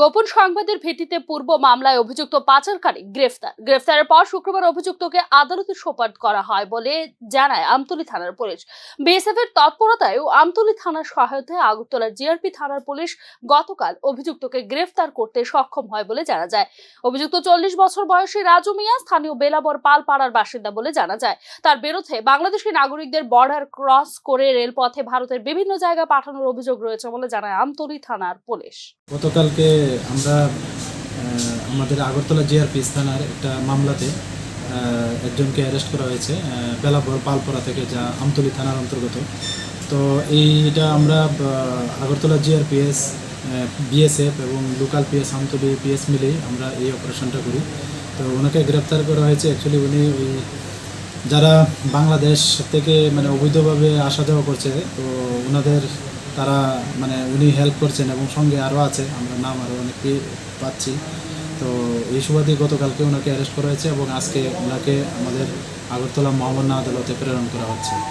গোপন সংবাদের ভিত্তিতে পূর্ব মামলায় অভিযুক্ত পাচারকারী গ্রেফতার। গ্রেফতারের পর শুক্রবার অভিযুক্তকে আদালতে সোপার্দ করা হয় বলে জানায় আমতলী থানার পুলিশ। বিএসএফ এর তৎপরতায় ও আমতলী থানার সহায়তায় আগরতলা জিআরপি থানার পুলিশ গতকাল অভিযুক্তকে গ্রেফতার করতে সক্ষম হয় বলে জানা যায়। অভিযুক্ত চল্লিশ বছর বয়সী রাজু মিয়া স্থানীয় বেলাবর পালপাড়ার বাসিন্দা বলে জানা যায়। তার বিরুদ্ধে বাংলাদেশি নাগরিকদের বর্ডার ক্রস করে রেলপথে ভারতের বিভিন্ন জায়গায় পাঠানোর অভিযোগ রয়েছে বলে জানায় আমতলী থানার পুলিশ। গতকালকে আমরা আমাদের আগরতলা জিআরপি থানার একটা মামলাতে একজনকে অ্যারেস্ট করা হয়েছে আহ, বেলাবর পালপরা থেকে যা আমতলি থানার অন্তর্গত। তো এইটা আমরা আগরতলা জিআরপিএস বিএসএফ এবং লোকাল পিএস আমতলী পিএস মিলেই আমরা এই অপারেশনটা করি। তো ওনাকে গ্রেপ্তার করা হয়েছে অ্যাকচুয়ালি উনি ওই যারা বাংলাদেশ থেকে মানে অবৈধভাবে আসা যাওয়া করছে তো ওনাদের তারা মানে উনি হেল্প করছেন এবং সঙ্গে আরও আছে, আমরা নাম আরও অনেকে পাচ্ছি। তো এই সুবাদে গতকালকে ওনাকে অ্যারেস্ট করা হয়েছে এবং আজকে ওনাকে আমাদের আগরতলা মহামান্য আদালতে প্রেরণ করা হচ্ছে।